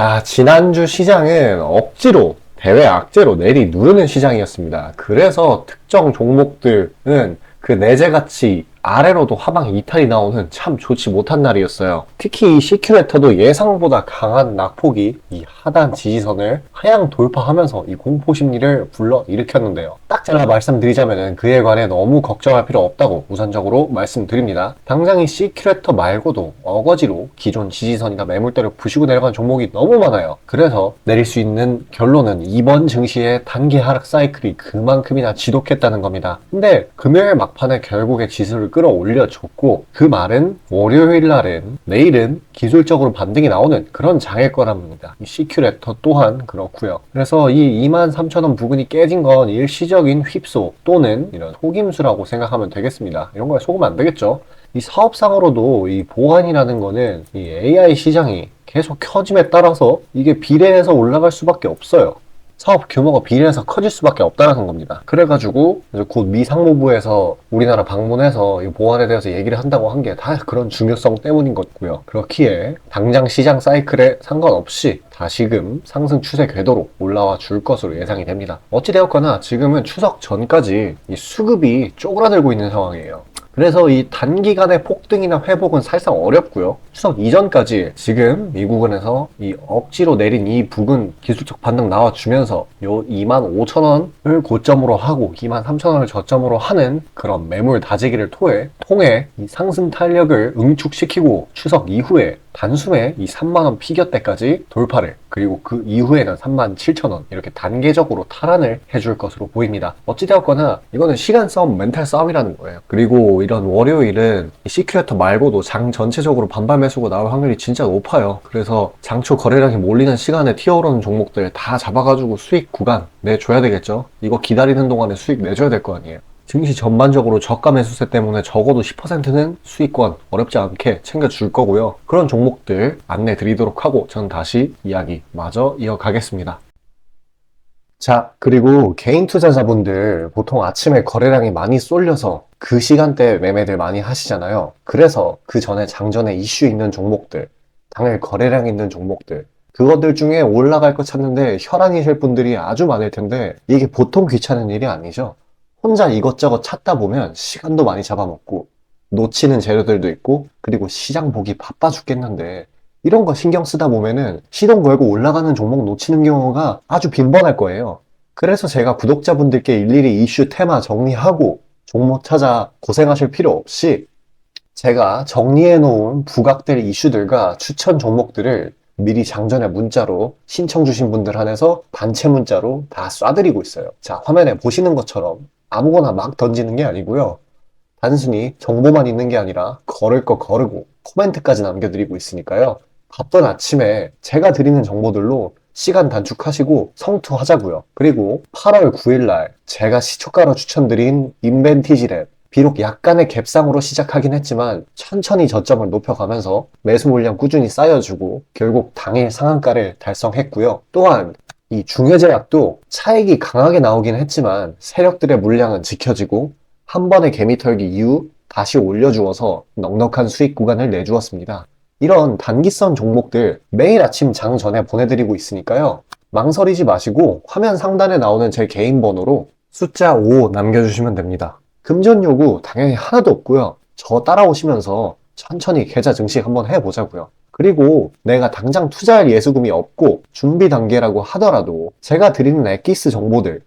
자, 지난주 시장은 억지로 대외 악재로 내리 누르는 시장이었습니다. 그래서 특정 종목들은 그 내재 가치 아래로도 하방 이탈이 나오는 참 좋지 못한 날이었어요. 특히 이 시큐레터도 예상보다 강한 낙폭이 이 하단 지지선을 하향 돌파하면서 이 공포 심리를 불러 일으켰는데요. 딱 잘라 말씀드리자면 그에 관해 너무 걱정할 필요 없다고 우선적으로 말씀드립니다. 당장 이 시큐레터 말고도 어거지로 기존 지지선이나 매물대를 부시고 내려간 종목이 너무 많아요. 그래서 내릴 수 있는 결론은 이번 증시의 단기 하락 사이클이 그만큼이나 지독했다는 겁니다. 근데 금요일 막판에 결국에 지수를 끌어올려줬고 그 말은 월요일 날은 내일은 기술적으로 반등이 나오는 그런 장일 거랍니다. 이 시큐레터 또한 그렇고요. 그래서 이 23,000원 부근이 깨진 건 일시적인 휩소 또는 이런 속임수라고 생각하면 되겠습니다. 이런 거에 속으면 안 되겠죠. 이 사업상으로도 이 보안이라는 거는 이 AI 시장이 계속 켜짐에 따라서 이게 비례해서 올라갈 수밖에 없어요. 사업 규모가 비례해서 커질 수밖에 없다는 겁니다. 그래가지고 곧 미 상무부에서 우리나라 방문해서 이 보안에 대해서 얘기를 한다고 한 게 다 그런 중요성 때문인 것고요. 그렇기에 당장 시장 사이클에 상관없이 다시금 상승 추세 궤도로 올라와 줄 것으로 예상이 됩니다. 어찌되었거나 지금은 추석 전까지 이 수급이 쪼그라들고 있는 상황이에요. 그래서 이 단기간의 폭등이나 회복은 사실상 어렵고요. 추석 이전까지 지금 미국은에서 이 억지로 내린 이 부근 기술적 반등 나와주면서 요 25,000원을 고점으로 하고 23,000원을 저점으로 하는 그런 매물 다지기를 통해 통해 이 상승 탄력을 응축시키고 추석 이후에 단숨에 이 3만원 피겨대까지 돌파를 그리고 그 이후에는 3만 7천원 이렇게 단계적으로 탈환을 해줄 것으로 보입니다. 어찌되었거나 이거는 시간 싸움, 멘탈 싸움이라는 거예요. 그리고 이런 월요일은 이 시큐레터 말고도 장 전체적으로 반발 매수가 나올 확률이 진짜 높아요. 그래서 장초 거래량이 몰리는 시간에 튀어오르는 종목들 다 잡아가지고 수익 구간 내줘야 되겠죠. 이거 기다리는 동안에 수익 내줘야 될 거 아니에요. 증시 전반적으로 저가 매수세 때문에 적어도 10%는 수익권 어렵지 않게 챙겨줄 거고요. 그런 종목들 안내 드리도록 하고 전 다시 이야기 마저 이어가겠습니다. 자, 그리고 개인 투자자분들 보통 아침에 거래량이 많이 쏠려서 그 시간대 매매들 많이 하시잖아요. 그래서 그 전에 장전에 이슈 있는 종목들, 당일 거래량 있는 종목들, 그것들 중에 올라갈 거 찾는데 혈안이실 분들이 아주 많을 텐데 이게 보통 귀찮은 일이 아니죠. 혼자 이것저것 찾다 보면 시간도 많이 잡아먹고 놓치는 재료들도 있고 그리고 시장 보기 바빠 죽겠는데 이런 거 신경 쓰다 보면은 시동 걸고 올라가는 종목 놓치는 경우가 아주 빈번할 거예요. 그래서 제가 구독자분들께 일일이 이슈 테마 정리하고 종목 찾아 고생하실 필요 없이 제가 정리해 놓은 부각될 이슈들과 추천 종목들을 미리 장전에 문자로 신청 주신 분들 한해서 단체 문자로 다 쏴드리고 있어요. 자, 화면에 보시는 것처럼 아무거나 막 던지는 게 아니고요. 단순히 정보만 있는 게 아니라 걸을 거 거르고 코멘트까지 남겨드리고 있으니까요. 바쁜 아침에 제가 드리는 정보들로 시간 단축하시고 성투하자고요. 그리고 8월 9일날 제가 시초가로 추천드린 인벤티지랩 비록 약간의 갭상으로 시작하긴 했지만 천천히 저점을 높여가면서 매수 물량 꾸준히 쌓여주고 결국 당일 상한가를 달성했고요. 또한 이 중해제약도 차익이 강하게 나오긴 했지만 세력들의 물량은 지켜지고 한 번의 개미 털기 이후 다시 올려주어서 넉넉한 수익 구간을 내주었습니다. 이런 단기성 종목들 매일 아침 장 전에 보내드리고 있으니까요. 망설이지 마시고 화면 상단에 나오는 제 개인 번호로 숫자 5 남겨주시면 됩니다. 금전 요구 당연히 하나도 없고요. 저 따라오시면서 천천히 계좌 증식 한번 해보자고요. 그리고 내가 당장 투자할 예수금이 없고 준비 단계라고 하더라도 제가 드리는 엑기스 정보들,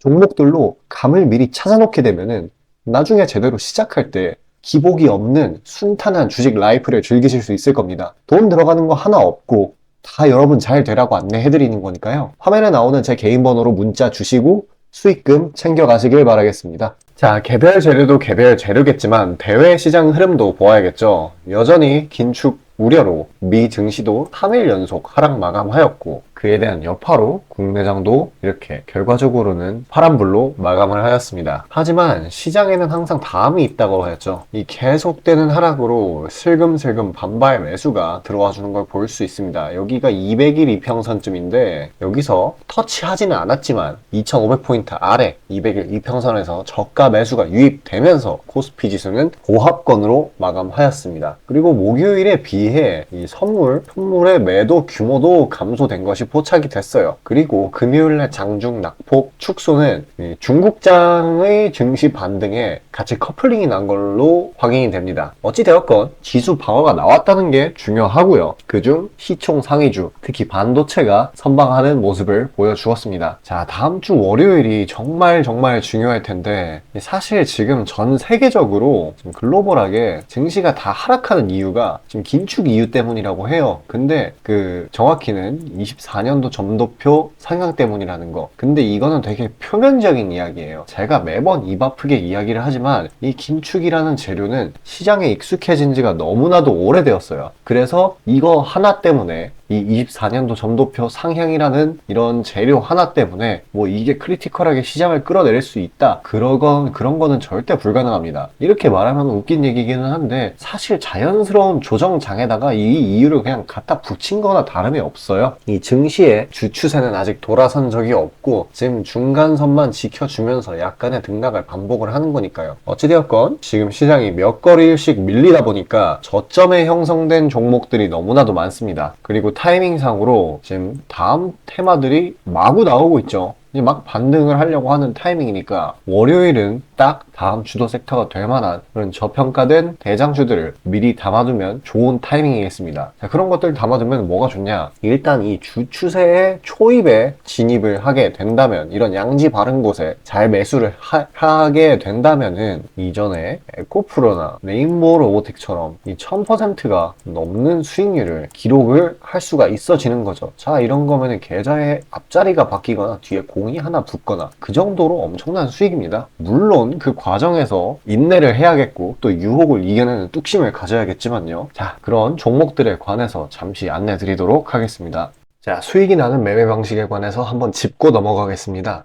종목들로 감을 미리 찾아놓게 되면은 나중에 제대로 시작할 때 기복이 없는 순탄한 주식 라이프를 즐기실 수 있을 겁니다. 돈 들어가는 거 하나 없고 다 여러분 잘 되라고 안내해드리는 거니까요. 화면에 나오는 제 개인 번호로 문자 주시고 수익금 챙겨가시길 바라겠습니다. 자, 개별 재료도 개별 재료겠지만 대외 시장 흐름도 보아야겠죠. 여전히 긴축 우려로 미 증시도 3일 연속 하락 마감하였고 그에 대한 여파로 국내장도 이렇게 결과적으로는 파란불로 마감을 하였습니다. 하지만 시장에는 항상 다음이 있다고 하였죠. 이 계속되는 하락으로 슬금슬금 반발 매수가 들어와 주는 걸 볼 수 있습니다. 여기가 200일 이평선쯤인데 여기서 터치하지는 않았지만 2500포인트 아래 200일 이평선에서 저가 매수가 유입되면서 코스피 지수는 고합권으로 마감하였습니다. 그리고 목요일에 비해 이 선물, 선물의 매도 규모도 감소된 것이 포착이 됐어요. 그리고 금요일날 장중 낙폭 축소는 이 중국장의 증시 반등에 같이 커플링이 난 걸로 확인이 됩니다. 어찌되었건 지수 방어가 나왔다는 게 중요하고요. 그중 시총 상위주, 특히 반도체가 선방하는 모습을 보여주었습니다. 자, 다음 주 월요일이 정말 정말 중요할 텐데 사실 지금 전 세계적으로 글로벌하게 증시가 다 하락하는 이유가 지금 긴축 이유 때문이라고 해요. 근데 그 정확히는 24 년도 점도표 상향 때문이라는 거. 근데 이거는 되게 표면적인 이야기예요. 제가 매번 입 아프게 이야기를 하지만 이 긴축이라는 재료는 시장에 익숙해진 지가 너무나도 오래되었어요. 그래서 이거 하나 때문에 이 24년도 점도표 상향이라는 이런 재료 하나 때문에 뭐 이게 크리티컬하게 시장을 끌어내릴 수 있다. 그러건 그런 거는 절대 불가능합니다. 이렇게 말하면 웃긴 얘기기는 한데 사실 자연스러운 조정 장에다가 이 이유를 그냥 갖다 붙인 거나 다름이 없어요. 이 증시의 주 추세는 아직 돌아선 적이 없고 지금 중간선만 지켜주면서 약간의 등락을 반복을 하는 거니까요. 어찌되었건 지금 시장이 몇 거리일씩 밀리다 보니까 저점에 형성된 종목들이 너무나도 많습니다. 그리고 타이밍상으로 지금 다음 테마들이 마구 나오고 있죠. 이제 막 반등을 하려고 하는 타이밍이니까 월요일은 딱 다음 주도 섹터가 될 만한 그런 저평가된 대장주들을 미리 담아두면 좋은 타이밍이겠습니다. 자, 그런 것들 담아두면 뭐가 좋냐? 일단 이 주 추세의 초입에 진입을 하게 된다면 이런 양지 바른 곳에 잘 매수를 하, 게 된다면은 이전에 에코프로나 레인보우 로보틱처럼 이 1000%가 넘는 수익률을 기록을 할 수가 있어지는 거죠. 자, 이런 거면은 계좌의 앞자리가 바뀌거나 뒤에 공이 하나 붙거나 그 정도로 엄청난 수익입니다. 물론 그 과정에서 인내를 해야겠고 또 유혹을 이겨내는 뚝심을 가져야겠지만요. 자, 그런 종목들에 관해서 잠시 안내 드리도록 하겠습니다. 자, 수익이 나는 매매 방식에 관해서 한번 짚고 넘어가겠습니다.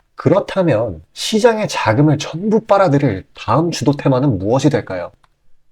그렇다면 시장의 자금을 전부 빨아들일 다음 주도 테마는 무엇이 될까요?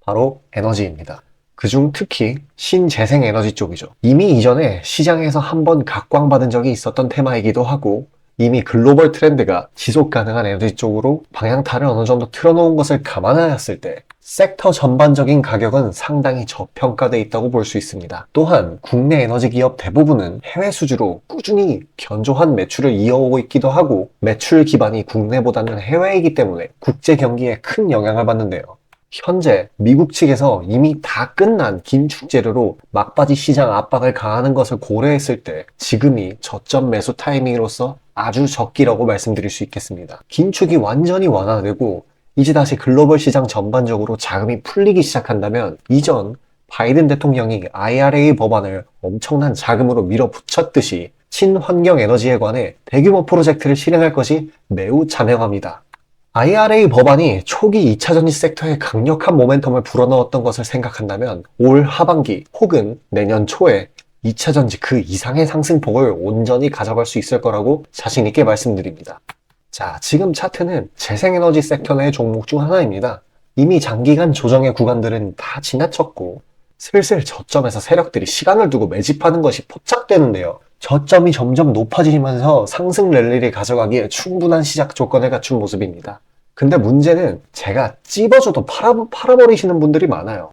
바로 에너지입니다. 그중 특히 신재생 에너지 쪽이죠. 이미 이전에 시장에서 한번 각광받은 적이 있었던 테마이기도 하고 이미 글로벌 트렌드가 지속 가능한 에너지 쪽으로 방향타를 어느 정도 틀어놓은 것을 감안하였을 때 섹터 전반적인 가격은 상당히 저평가되어 있다고 볼 수 있습니다. 또한 국내 에너지 기업 대부분은 해외 수주로 꾸준히 견조한 매출을 이어오고 있기도 하고 매출 기반이 국내보다는 해외이기 때문에 국제 경기에 큰 영향을 받는데요. 현재 미국 측에서 이미 다 끝난 긴축 재료로 막바지 시장 압박을 가하는 것을 고려했을 때 지금이 저점 매수 타이밍으로서 아주 적기라고 말씀드릴 수 있겠습니다. 긴축이 완전히 완화되고 이제 다시 글로벌 시장 전반적으로 자금이 풀리기 시작한다면 이전 바이든 대통령이 IRA 법안을 엄청난 자금으로 밀어붙였듯이 친환경 에너지에 관해 대규모 프로젝트를 실행할 것이 매우 자명합니다. IRA 법안이 초기 2차 전지 섹터에 강력한 모멘텀을 불어넣었던 것을 생각한다면 올 하반기 혹은 내년 초에 2차 전지 그 이상의 상승폭을 온전히 가져갈 수 있을 거라고 자신있게 말씀드립니다. 자, 지금 차트는 재생에너지 섹터 내 종목 중 하나입니다. 이미 장기간 조정의 구간들은 다 지나쳤고 슬슬 저점에서 세력들이 시간을 두고 매집하는 것이 포착되는데요. 저점이 점점 높아지면서 상승 랠리를 가져가기에 충분한 시작 조건을 갖춘 모습입니다. 근데 문제는 제가 찝어줘도 팔아, 팔아버리시는 분들이 많아요.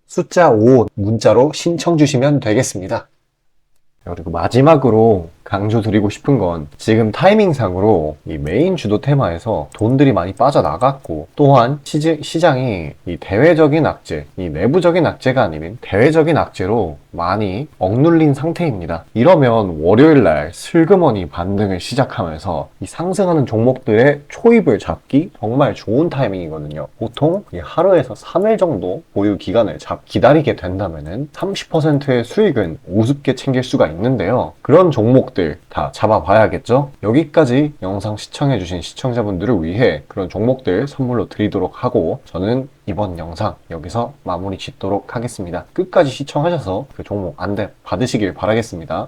숫자 5 문자로 신청 주시면 되겠습니다. 그리고 마지막으로 강조드리고 싶은 건 지금 타이밍상으로 이 메인 주도 테마에서 돈들이 많이 빠져나갔고 또한 시지, 장이 이 대외적인 악재, 이 내부적인 악재가 아닌 대외적인 악재로 많이 억눌린 상태입니다. 이러면 월요일 날 슬그머니 반등을 시작하면서 이 상승하는 종목들의 초입을 잡기 정말 좋은 타이밍이거든요. 보통 하루에서 3일 정도 보유 기간을 잡 기다리게 된다면 30%의 수익은 우습게 챙길 수가 있는데요. 그런 종목들 종목들 다 잡아봐야겠죠? 여기까지 영상 시청해주신 시청자분들을 위해 그런 종목들 선물로 드리도록 하고 저는 이번 영상 여기서 마무리 짓도록 하겠습니다. 끝까지 시청하셔서 그 종목 안대 받으시길 바라겠습니다.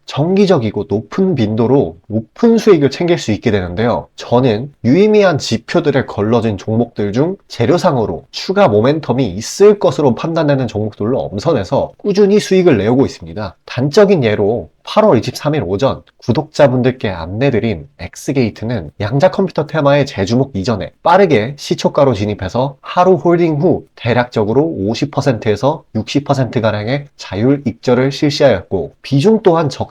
정기적이고 높은 빈도로 높은 수익을 챙길 수 있게 되는데요. 저는 유의미한 지표들을 걸러진 종목들 중 재료상으로 추가 모멘텀이 있을 것으로 판단되는 종목들로 엄선해서 꾸준히 수익을 내오고 있습니다. 단적인 예로 8월 23일 오전 구독자분들께 안내드린 엑스게이트는 양자 컴퓨터 테마의 재주목 이전에 빠르게 시초가로 진입해서 하루 홀딩 후 대략적으로 50%에서 60%가량의 자율 입절을 실시하였고 비중 또한 적지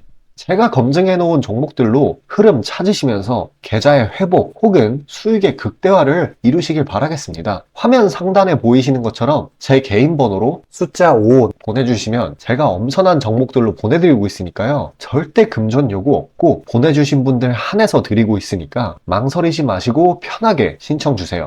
제가 검증해 놓은 종목들로 흐름 찾으시면서 계좌의 회복 혹은 수익의 극대화를 이루시길 바라겠습니다. 화면 상단에 보이시는 것처럼 제 개인 번호로 숫자 5 보내주시면 제가 엄선한 종목들로 보내드리고 있으니까요. 절대 금전 요구 없고 보내주신 분들 한해서 드리고 있으니까 망설이지 마시고 편하게 신청 주세요.